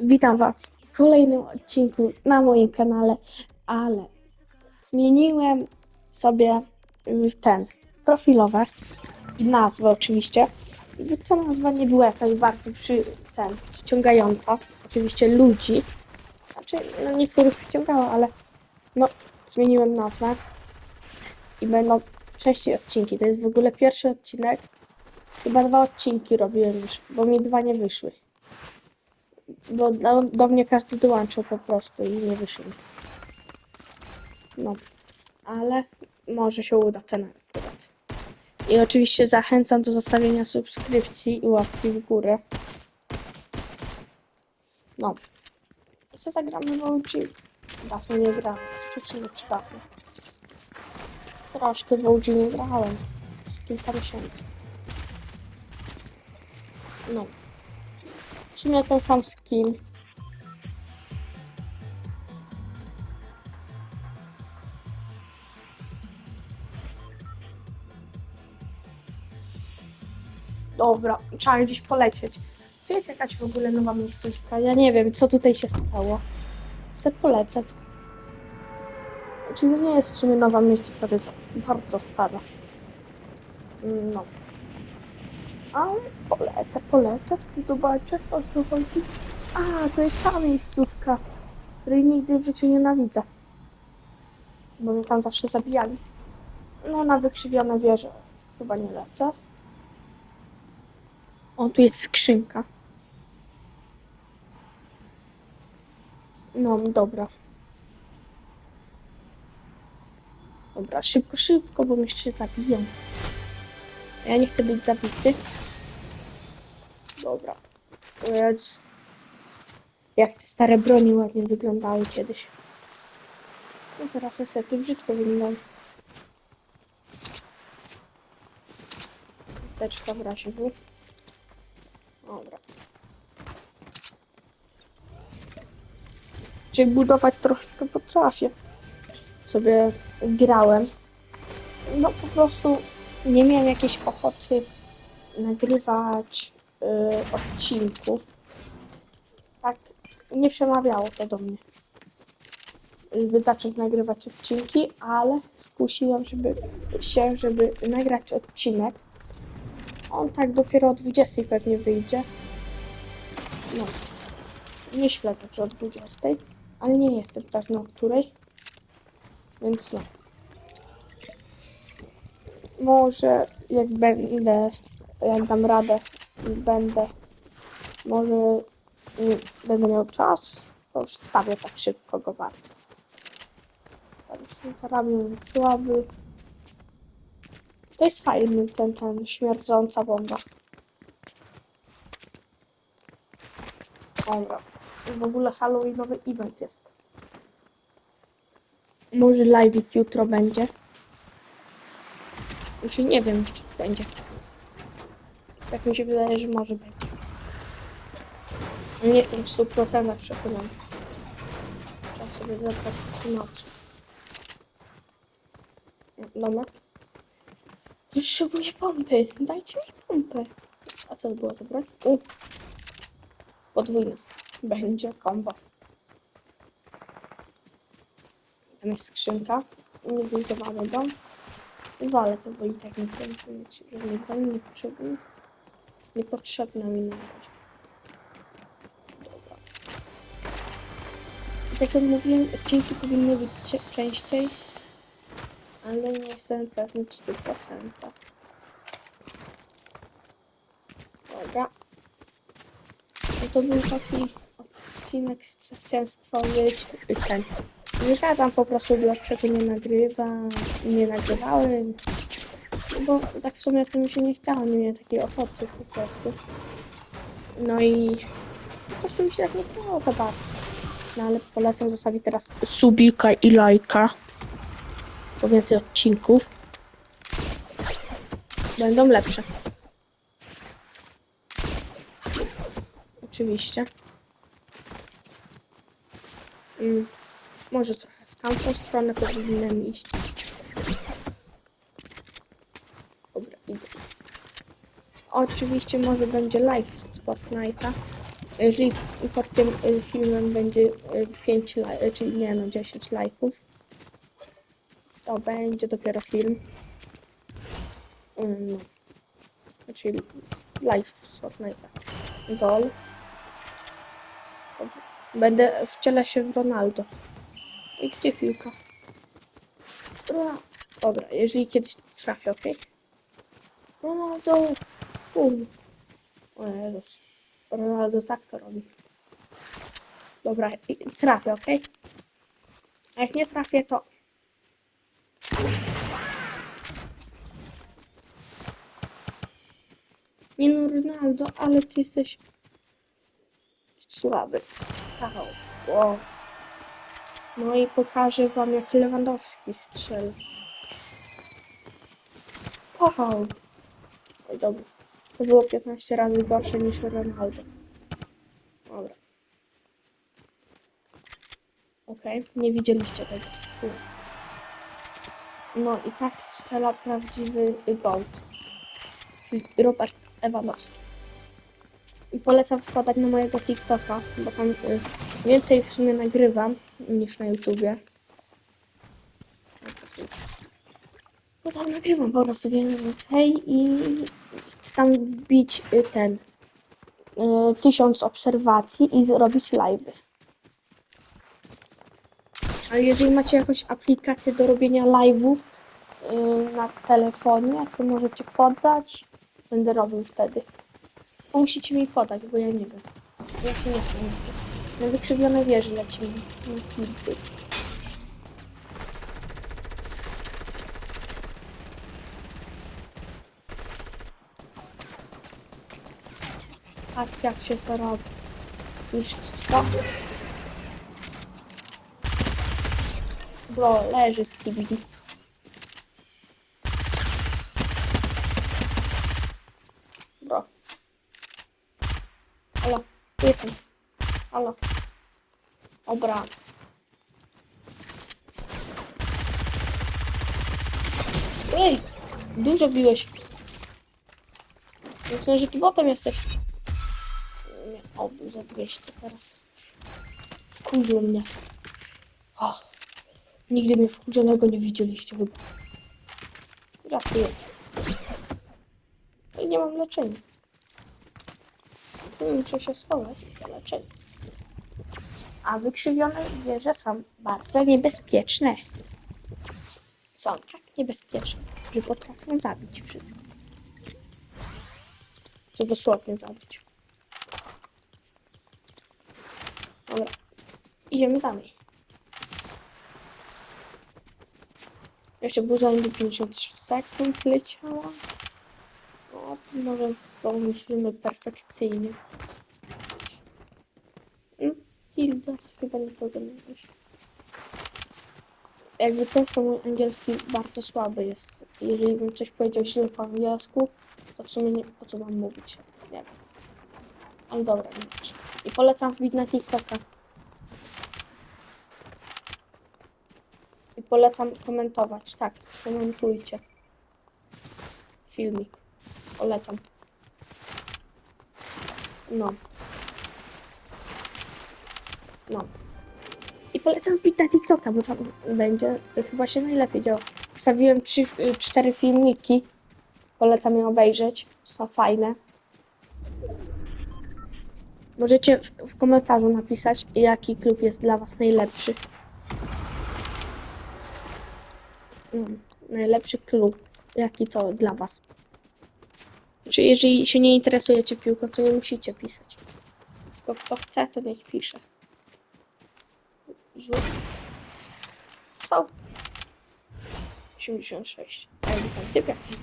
Witam Was w kolejnym odcinku na moim kanale, ale zmieniłem sobie ten profilowe i nazwę oczywiście. Ta nazwa nie była jakaś bardzo przy, ten, przyciągająca. Oczywiście ludzi. Znaczy, no niektórych przyciągała, ale no, zmieniłem nazwę. I będą częściej odcinki. To jest w ogóle pierwszy odcinek. Chyba dwa odcinki robiłem już, bo mi dwa nie wyszły. Bo do, do mnie każdy dołączył po prostu i nie wyszło. No, ale może się uda ten akurat. I oczywiście zachęcam do zostawienia subskrypcji i łapki w górę. No. Co zagramy w OG? Dawno nie grałem. Wcześniej nie dawno. Troszkę w OG nie grałem. Z kilka miesięcy. No. W sumie ten sam skin. Dobra, trzeba gdzieś polecieć. Czy jest jakaś w ogóle nowa miejscówka? Ja nie wiem, co tutaj się stało. Se polecę. Czyli to nie jest w sumie nowa miejscówka, to jest bardzo stara. No. Ale polecę, polecę. Zobaczę, o co chodzi. A, to jest ta miejscówka, której nigdy w życiu nienawidzę. Bo mnie tam zawsze zabijali. No, na wykrzywione wieże chyba nie lecę. O, tu jest skrzynka. No, dobra. Dobra, szybko, szybko, bo mnie się zabiją. Ja nie chcę być zabity. Dobra. Jedz. Jak te stare broni ładnie wyglądały kiedyś. No teraz niestety brzydko wyglądają. Teczka w razie W. Dobra. Czyli budować troszkę potrafię. Sobie grałem. No po prostu nie miałem jakiejś ochoty nagrywać odcinków. Tak nie przemawiało to do mnie. Żeby zacząć nagrywać odcinki, ale skusiłam żeby, się, żeby nagrać odcinek. On tak dopiero o 20 pewnie wyjdzie. No. Myślę także o 20, ale nie jestem pewna o której. Więc no. Może jak będę, jak dam radę będę, może nie, będę miał czas, to już stawię tak szybko go bardzo. Ten karabin słaby. To jest fajny ten, ten śmierdząca bomba. Dobra. W ogóle Halloweenowy event jest. Może live jutro będzie. Znaczy nie wiem czy będzie. Tak mi się wydaje, że może będzie. Nie jestem w 100% przekonany. Trzeba sobie zabrać nocy. Domek. Potrzebuję pompy. Dajcie mi pompę. A co to było za broń? U. Podwójna. Będzie kombo. Tam jest skrzynka. Niebudowany dom. Walę to, bo i tak nie chcę mieć żadnej broni niepotrzebnej. Niepotrzebna mi na razie. I tak jak mówiłem, odcinki powinny być cie- częściej, ale nie jestem pewny w 100%. Dobra. No to był taki odcinek, co chciałem stworzyć. Ten. Nie gadam po prostu, dlaczego nie nagrywam, nie nagrywałem. Bo tak w sumie to mi się nie chciało, nie miałem takiej ochoty po prostu. No i po prostu mi się tak nie chciało za bardzo. No ale polecam zostawić teraz subika i lajka. Po więcej odcinków. Będą lepsze. Oczywiście. Mm, może trochę w tamtą stronę powinienem iść. Dobra, idę. Oczywiście może będzie live z Fortnite'a. Jeżeli pod tym y, filmem będzie 5 lajków, czyli nie no 10 lajków, to będzie dopiero film. Mm, Znaczy live z Fortnite'a. Gol. Będę wcielę się w Ronaldo. I gdzie piłka? Dobra, jeżeli kiedyś trafię, ok? Ronaldo! Um. O Jezus. Ronaldo tak to robi. Dobra, trafię, ok? A jak nie trafię, to... Nie no, Ronaldo, ale ty jesteś słaby. Au. Wow. No i pokażę wam, jak Lewandowski strzela. Wow. Oj, dobra. To było 15 razy gorsze niż Ronaldo. Dobra. Okej, nie widzieliście tego. No i tak strzela prawdziwy gold. Czyli Robert Lewandowski. I polecam wpadać na mojego TikToka, bo tam y, więcej w sumie nagrywam niż na YouTubie. No tam nagrywam po prostu więcej i tam wbić y, ten y, tysiąc obserwacji i zrobić live'y. A jeżeli macie jakąś aplikację do robienia live'ów y, na telefonie, to możecie podać. Będę robił wtedy. Musicie mi podać, bo ja nie wiem. Ja się nie znam. Na wykrzywione wieży lecimy. Na Patrz jak się to robi. Słyszycie to? Bro, leży w kibli. Bro. Halo, tu jestem. Halo. Dobra. Ej, dużo biłeś. Myślę, że ty botem jesteś. Nie, o, za 200 teraz. Wkurzył mnie. Ach, nigdy mnie wkurzonego nie widzieliście chyba. Gratuluję. I nie mam leczenia. Tu muszę się schować do leczenia. A wykrzywione wieże są bardzo niebezpieczne. Są tak niebezpieczne, że potrafią zabić wszystkich. Co dosłownie zabić. Dobra. Idziemy dalej. Jeszcze burza do 53 sekund leciała. No, może zdążymy perfekcyjnie. Mm, Hilda, chyba nie pogadałeś. Jakby coś, to mój angielski bardzo słaby jest. Jeżeli bym coś powiedział źle po angielsku, to w sumie nie po co mam mówić. Nie wiem. Ale dobra, nie wiem. I polecam wbić na TikToka. Polecam komentować. Tak, skomentujcie. Filmik. Polecam. No. No. I polecam wbić na TikToka, bo tam będzie chyba się najlepiej działa. Wstawiłem trzy, cztery filmiki. Polecam je obejrzeć. Są fajne. Możecie w komentarzu napisać, jaki klub jest dla Was najlepszy. Najlepszy klub, jaki to dla Was. Czy jeżeli się nie interesujecie piłką, to nie musicie pisać. Tylko kto chce, to niech pisze. Rzut. Są. 86. Ej, tam typ jakiś.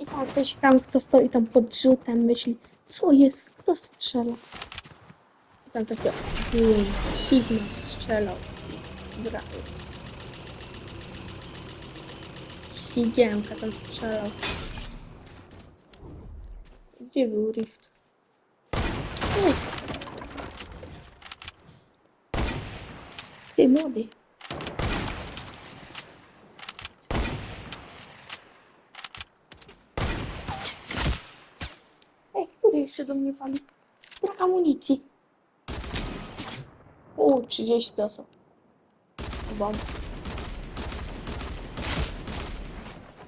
I tam ktoś tam, kto stoi tam pod rzutem, myśli, co jest, kto strzela? I tam takie, Sigma strzelał. Brawo. Sigiemka tam strzelał. Gdzie był Rift? Ej. Ty młody. Ej, który się do mnie wali. Brak amunicji. U, 30 osób.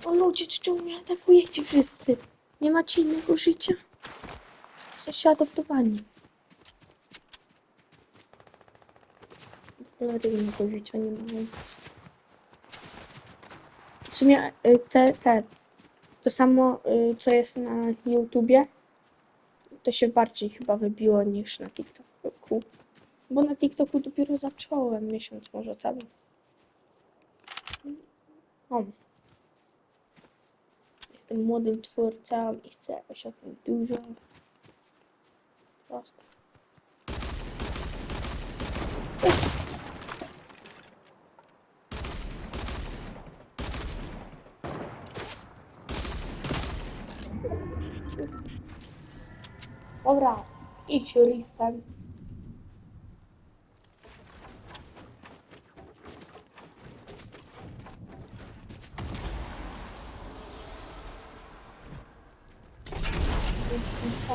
O ludzie, czemu mnie atakujecie wszyscy? Nie macie innego życia? Jesteście adoptowani. Nawet innego życia nie mają. W sumie y, te, te, to samo y, co jest na YouTubie, to się bardziej chyba wybiło niż na TikToku. Bo na TikToku dopiero zacząłem miesiąc może cały. O. Jestem młodym twórcą i chcę osiągnąć dużo. Prosto. Dobra, idź liftem. Jest lifa.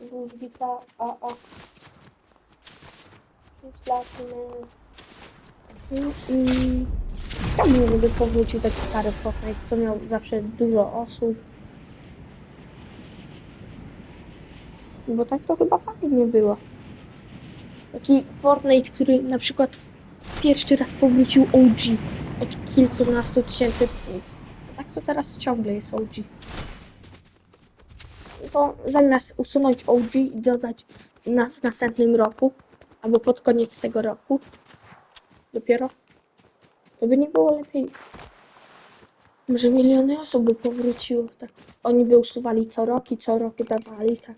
Wróżbita, a a. Zacznę. Mm, Chciałbym, żeby powrócił taki stary Fortnite, co miał zawsze dużo osób. Bo tak to chyba fajnie było. Taki Fortnite, który na przykład pierwszy raz powrócił OG od kilkunastu tysięcy. Tak to teraz ciągle jest OG. To zamiast usunąć OG i dodać na, w następnym roku, albo pod koniec tego roku, dopiero, to by nie było lepiej. Może miliony osób by powróciło, tak. Oni by usuwali co rok i co roku dawali, tak.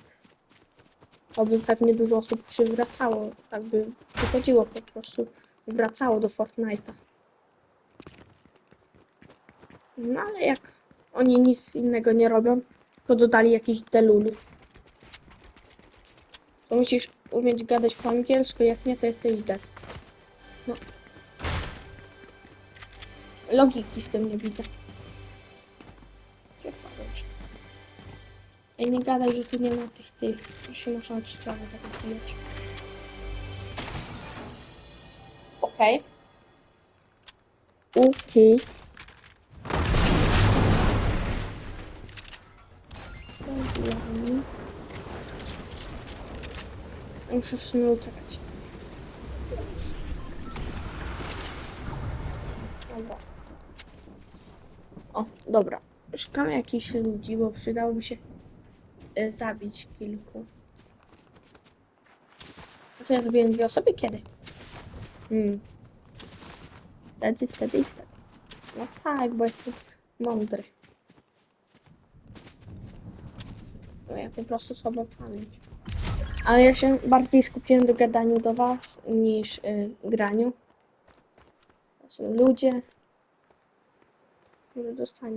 To by pewnie dużo osób przywracało, tak by wychodziło po prostu, wracało do Fortnite'a. No ale jak oni nic innego nie robią, tylko dodali jakiś delulu. To musisz umieć gadać po angielsku, jak nie to jesteś dead. No. Logiki w tym nie widzę. Ej, nie gadaj, że tu nie ma tych tych. Już się muszę od ściany zabijać. Okej. Okej. Zabijamy. Muszę w sumie uciekać. Dobra. O, dobra. Szukamy jakichś ludzi, bo przydałoby się e, zabić kilku. Co ja zrobiłem dwie osoby? Kiedy? Hmm. Wtedy, wtedy i wtedy. No tak, bo jestem mądry. No ja po prostu sobie pamięć. Ale ja się bardziej skupiłem do gadaniu do was niż y, graniu. To są ludzie. Może dostanie.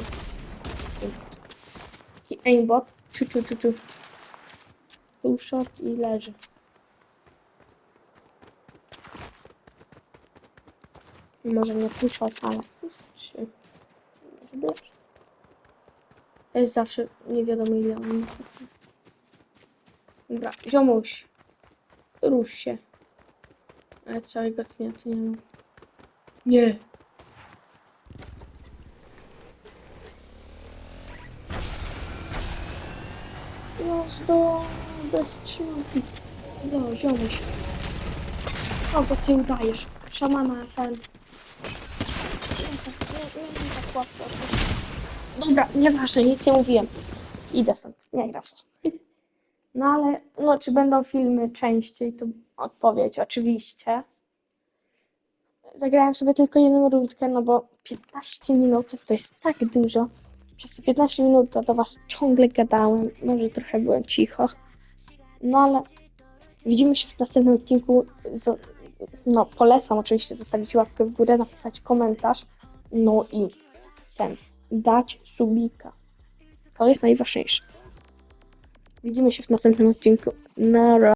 Taki aimbot. Czu, czu, czu, czu. Był shot i leży. Może nie two shot, ale trzy. To jest zawsze nie wiadomo ile on Dobra, ziomuś. Rusz się. Ale całego dnia to nie mam. Nie. Do... bez trzymanki. No, ziomuś. O, bo ty udajesz. Szamana FM. Nie, tak. Dobra, nieważne, nic nie mówiłem. Idę stąd. Nie gra w to. No ale, no czy będą filmy częściej, to odpowiedź oczywiście. Zagrałem sobie tylko jedną rundkę, no bo 15 minut to jest tak dużo. Przez te 15 minut to do was ciągle gadałem, może trochę byłem cicho. No ale widzimy się w następnym odcinku. No polecam oczywiście zostawić łapkę w górę, napisać komentarz, no i ten, dać subika. To jest najważniejsze. Widzimy się w następnym odcinku. Nara.